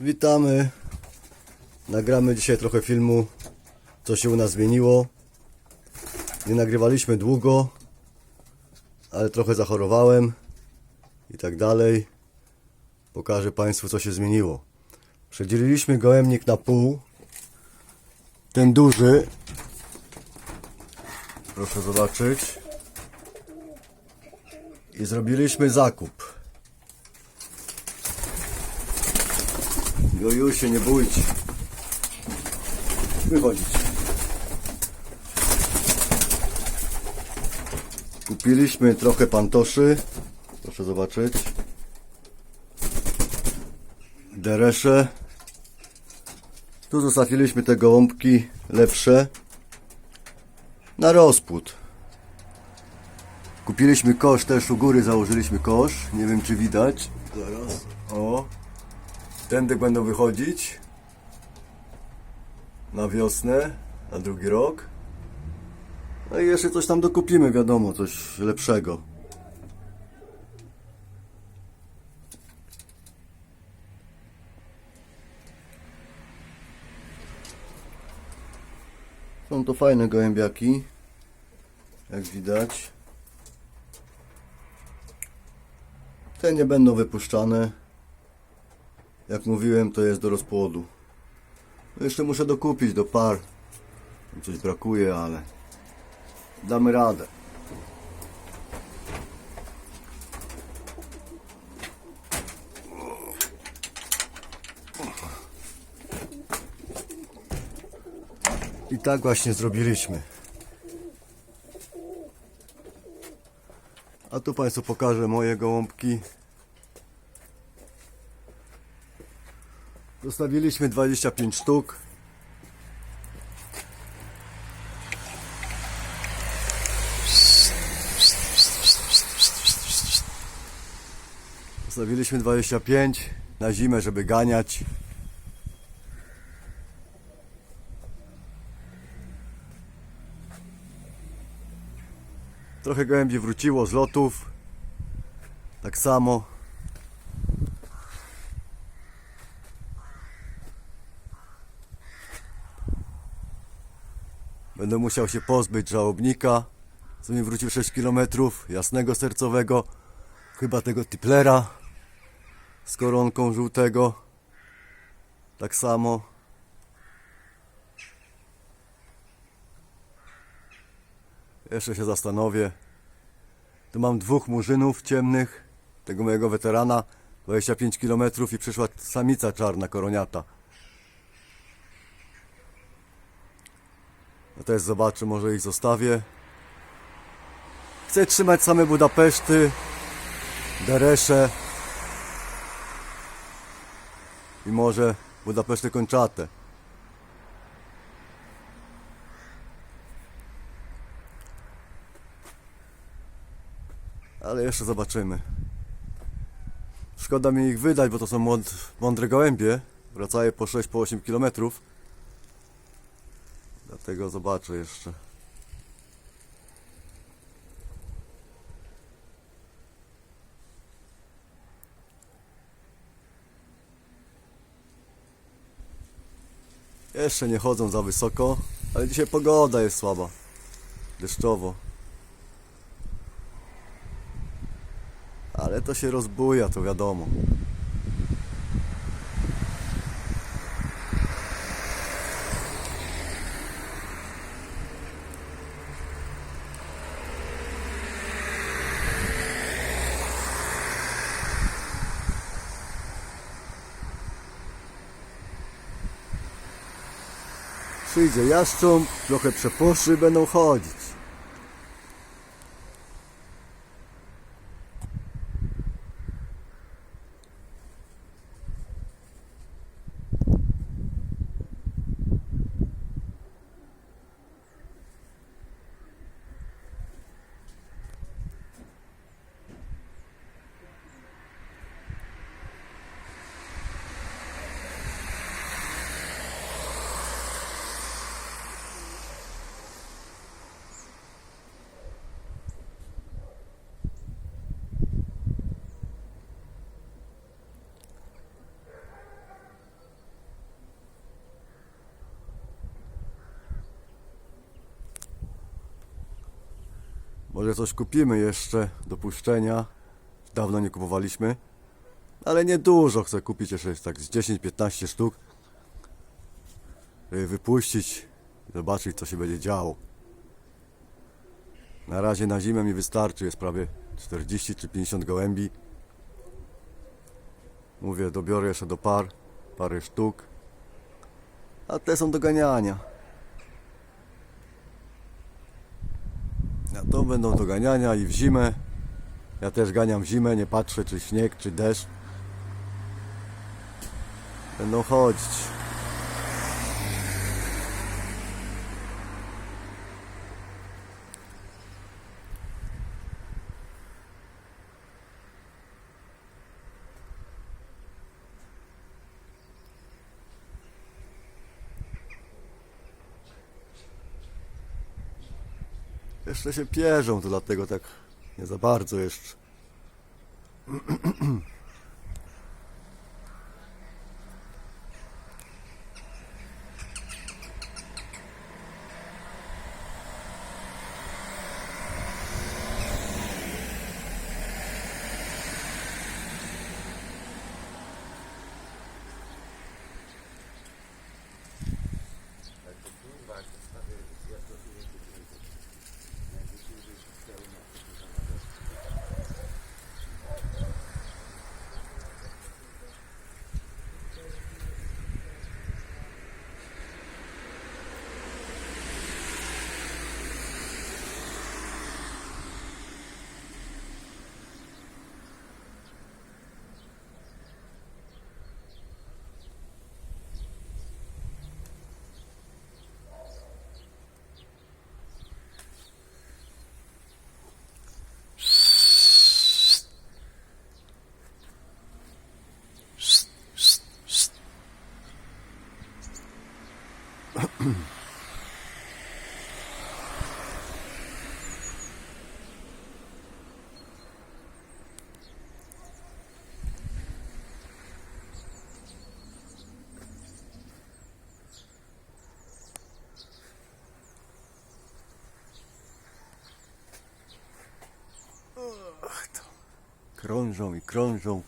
Witamy. Nagramy dzisiaj trochę filmu, co się u nas zmieniło. Nie nagrywaliśmy długo, ale trochę zachorowałem i tak dalej. Pokażę Państwu, co się zmieniło. Przedzieliliśmy gołębnik na pół. Ten duży, proszę zobaczyć. I zrobiliśmy zakup. Jojusie, nie bójcie. Wychodzić. Kupiliśmy trochę pantoszy. Proszę zobaczyć. Deresze. Tu zostawiliśmy te gołąbki lepsze. Na rozpód. Kupiliśmy kosz też u góry, założyliśmy kosz. Nie wiem czy widać. Zaraz. O. Tędy będą wychodzić na wiosnę, na drugi rok. No i jeszcze coś tam dokupimy, wiadomo, coś lepszego. Są to fajne gołębiaki, jak widać. Te nie będą wypuszczane. Jak mówiłem, to jest do rozpłodu. Jeszcze muszę dokupić do par. Coś brakuje, ale damy radę. I tak właśnie zrobiliśmy. A tu Państwu pokażę moje gołąbki. Zostawiliśmy 25 sztuk. Zostawiliśmy 25 na zimę, żeby ganiać. Trochę gołębi wróciło z lotów. Tak samo. Będę musiał się pozbyć żałobnika, co mi wrócił 6 km, jasnego sercowego, chyba tego tiplera z koronką żółtego. Tak samo. Jeszcze się zastanowię. Tu mam dwóch murzynów ciemnych, tego mojego weterana, 25 km i przyszła samica czarna koroniata. Ja też zobaczę, może ich zostawię. Chcę trzymać same Budapeszty, Deresze i może Budapeszty kończate. Ale jeszcze zobaczymy. Szkoda mi ich wydać, bo to są mąd- mądre gołębie. Wracają po 6 po 8 kilometrów. Dlatego zobaczę jeszcze. Jeszcze nie chodzą za wysoko, ale dzisiaj pogoda jest słaba. Deszczowo. Ale to się rozbuja, to wiadomo. Przyjdzie jaszcząb, trochę przeposzy, będą chodzić. Może coś kupimy jeszcze do puszczenia. Dawno nie kupowaliśmy. Ale nie dużo chcę kupić jeszcze tak z 10-15 sztuk. Wypuścić zobaczyć co się będzie działo. Na razie na zimę mi wystarczy, jest prawie 40 czy 50 gołębi. Mówię, dobiorę jeszcze do par, parę sztuk. A te są do ganiania. Będą do ganiania i w zimę. Ja też ganiam w zimę, nie patrzę czy śnieg, czy deszcz. Będą chodzić. Jeszcze się pierzą, to dlatego tak nie za bardzo jeszcze. Krążą i krążą.